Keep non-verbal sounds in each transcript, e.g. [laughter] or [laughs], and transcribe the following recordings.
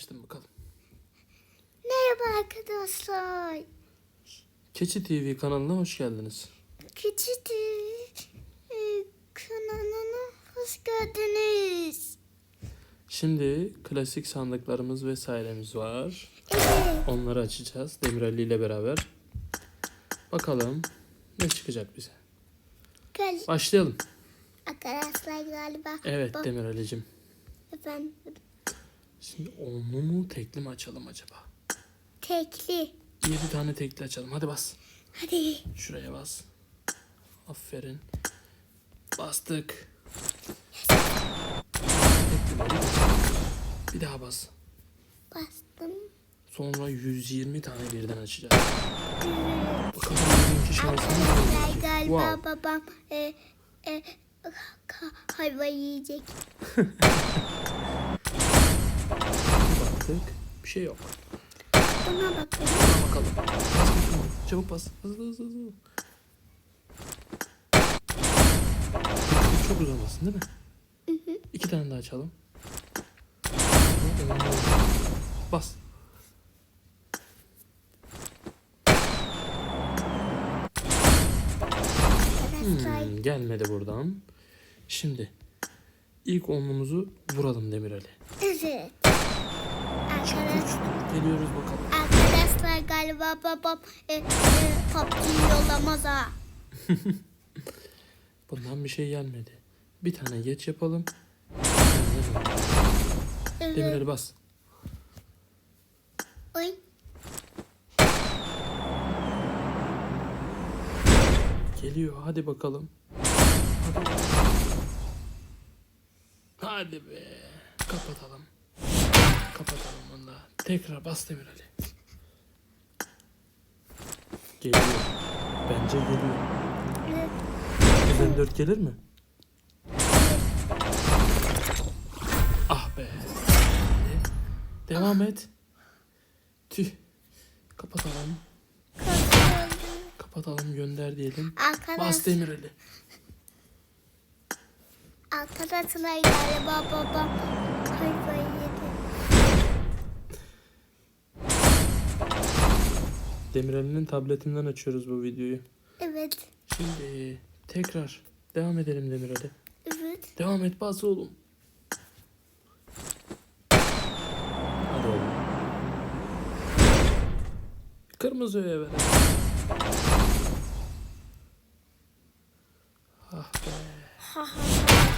açtım bakalım. Merhaba arkadaşlar. Keçi TV kanalına hoş geldiniz. Küçük e, kanalına hoş geldiniz. Şimdi klasik sandıklarımız vesairemiz var. Evet. Onları açacağız Demir Ali ile beraber. Bakalım ne çıkacak bize. Gel. Başlayalım. Arkadaşlar galiba. Evet Bak, Demir Ali'cim. Efendim. Şimdi onlu mu tekli mi açalım acaba? Tekli. 7 tane tekli açalım. Hadi bas. Hadi. Şuraya bas. Aferin. Bastık. Bir daha bas. Bastım. Sonra 120 tane birden açacağız. Bakalım bugünkü şansımız ne galiba Wow. babam e, e, hayvan yiyecek. [laughs] Baktık. Bir şey yok. Buna bakalım. Bas bakalım. Çabuk bas. Hızlı hızlı hızlı. Çok uzamasın değil mi? İki tane daha açalım. Bas. Hmm, gelmedi buradan. Şimdi ilk onlumuzu vuralım Demir Ali. evet. Geliyoruz bakalım. Arkadaşlar galiba babam e, e, PUBG yollamaz ha. [laughs] Bundan bir şey gelmedi. Bir tane geç yapalım. Evet. Ali bas. Oy. Geliyor hadi bakalım. Hadi. Hadi be. Kapatalım. Kapatalım. Tekrar bas Demir Ali. Geliyor. Bence geliyor. Evet. 154 gelir mi? Ah be. Devam et. Tüh. Kapatalım. Kapatalım gönder diyelim. Arkadaş, Bas Demir Ali. arkadaşlar galiba babam kayfayı yedi. Demir Ali'nin tabletinden açıyoruz bu videoyu. Evet. Şimdi tekrar devam edelim Demir Ali. Evet. Devam et bas oğlum. Hadi oğlum. Kırmızı öğe ver. Ah be. Ha.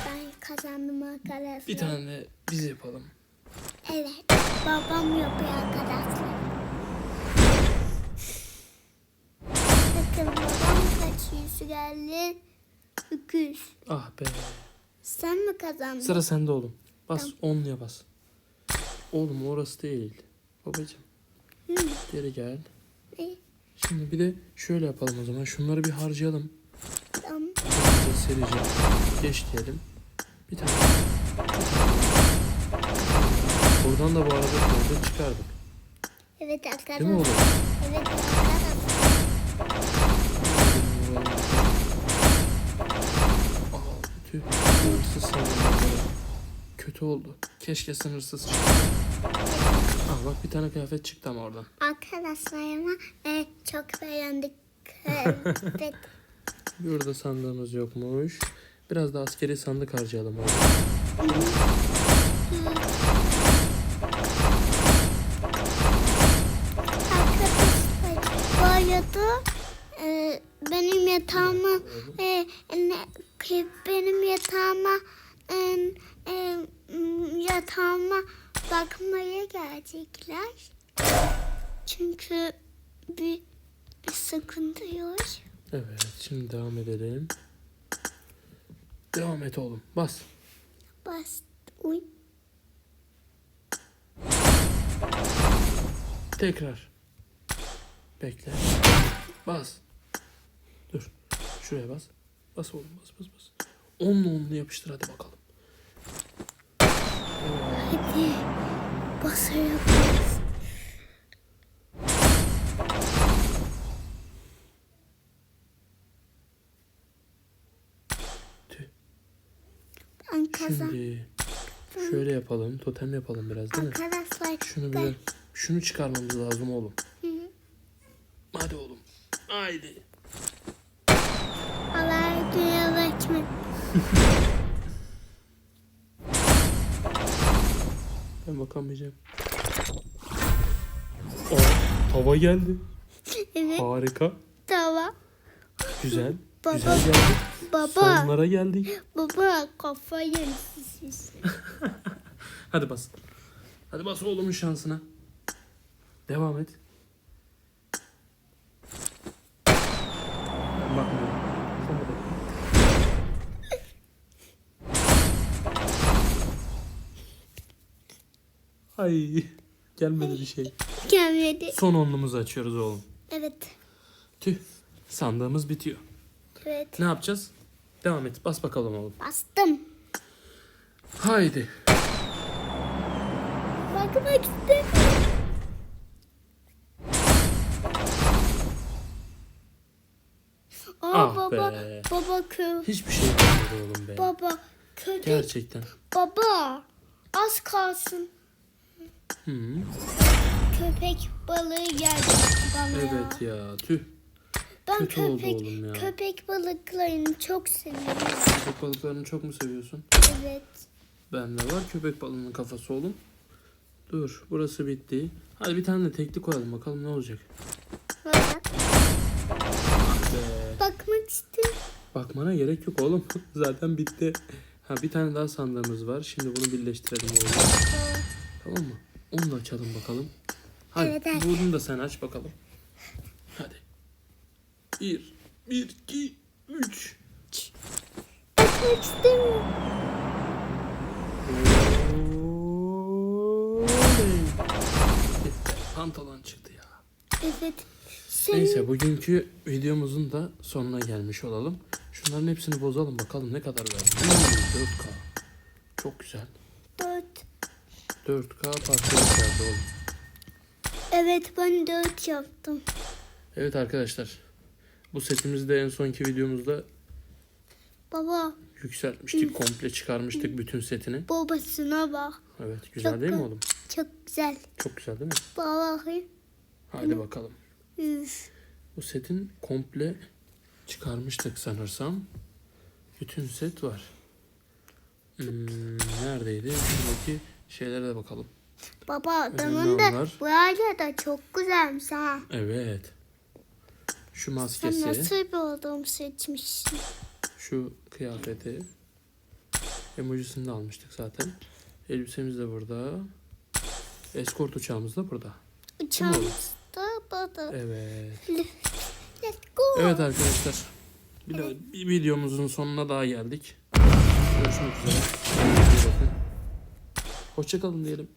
Ben kazandım arkadaşlar. Bir tane biz yapalım. Evet. Babam yapıyor arkadaşlar. Geldi? 200. Ah be. Sen mi kazandın? Sıra sende oğlum. Bas onluya bas. Oğlum orası değil. Babacım Hı. geri gel. Ne? Şimdi bir de şöyle yapalım o zaman. Şunları bir harcayalım. Tamam. Serice. Geç diyelim. Bir tane. Buradan da bu arada kağıdı çıkardık. Evet arkadaşlar. Değil mi oğlum? Evet arkadaşlar. Tüh. Sandım. Kötü oldu. Keşke sınırsız çıktı. Aa, bak bir tane kıyafet çıktı ama oradan. Arkadaşlar ama e, çok beğendik. [laughs] [laughs] Burada sandığımız yokmuş. Biraz da askeri sandık harcayalım orada. Arkadaşlar bu arada e, benim yatağıma e, ne, ki benim yatağıma e, e, yatağıma bakmaya gelecekler. Çünkü bir, bir sıkıntı yok. Evet şimdi devam edelim. Devam et oğlum. Bas. Bas. Uy. Tekrar. Bekle. Bas. Dur. Şuraya bas. Bas oğlum bas bas bas. Onlu onlu yapıştır hadi bakalım. Hadi. Ben kazan. Şimdi şöyle yapalım. Totem yapalım biraz değil mi? Arkadaşlar. Şunu bir şunu çıkarmamız lazım oğlum. Hadi oğlum. Haydi. Açma. Ben bakamayacağım. Aa, tava geldi. Evet Harika. tamam. Güzel. Baba. Güzel geldi. Baba. Sonlara geldik. Baba kafayı yemişsiniz. [laughs] Hadi bas. Hadi bas oğlumun şansına. Devam et. Ben bakmıyorum. Sen de bak. Ay gelmedi bir şey. Gelmedi. Son onlumuzu açıyoruz oğlum. Evet. Tüh sandığımız bitiyor. Evet. Ne yapacağız? Devam et bas bakalım oğlum. Bastım. Haydi. Bakmak istemiyorum. Aa Ah baba. be. Baba kö. Hiçbir şey gelmedi oğlum be. Baba köpek. Gerçekten. Baba. Az kalsın. Hı. Köpek balığı geldi bana. Evet ya tüh. Ben kötü oldu köpek, oğlum ya. köpek balıklarını çok seviyorum. Köpek balıklarını çok mu seviyorsun? Evet. Bende var köpek balığının kafası oğlum. Dur burası bitti. Hadi bir tane de tekli koyalım bakalım ne olacak. Bak. Be. Bakmak istiyorum. Bakmana gerek yok oğlum. [laughs] Zaten bitti. Ha bir tane daha sandığımız var. Şimdi bunu birleştirelim oğlum. Tamam mı? Onu da açalım bakalım. Hadi Evet, evet. bunu da sen aç bakalım. Hadi. Bir, bir, iki, üç. Bakmak istemiyorum. Pantolon çıktı ya. Evet. Sen Neyse bugünkü videomuzun da sonuna gelmiş olalım. Şunların hepsini bozalım bakalım ne kadar verdi. Hmm, 4K. Çok güzel. dört. 4K parçalık verdi oğlum. Evet ben dört yaptım. Evet arkadaşlar. Bu setimizi de en sonki videomuzda Baba yükseltmiştik. Komple çıkarmıştık bütün setini. babasına bak. Evet güzel Çok değil mi güzel. oğlum? Çok güzel. Çok güzel değil mi? Vallahi. Hadi bakalım. Üf. Bu setin komple çıkarmıştık sanırsam. Bütün set var. Hmm, neredeydi? Şuradaki şeylere de bakalım. Baba adamın da bu ağaca da çok güzelmiş ha. Evet. Şu Sen maskesi, nasıl bir adam seçmişsin? şu kıyafeti. Emojisini de almıştık zaten. Elbisemiz de burada. Eskort uçağımız da burada. Uçağımız da burada. Evet. [laughs] Let's go. Evet arkadaşlar. Bir, de, bir videomuzun sonuna daha geldik. Görüşmek üzere. Hoşçakalın diyelim.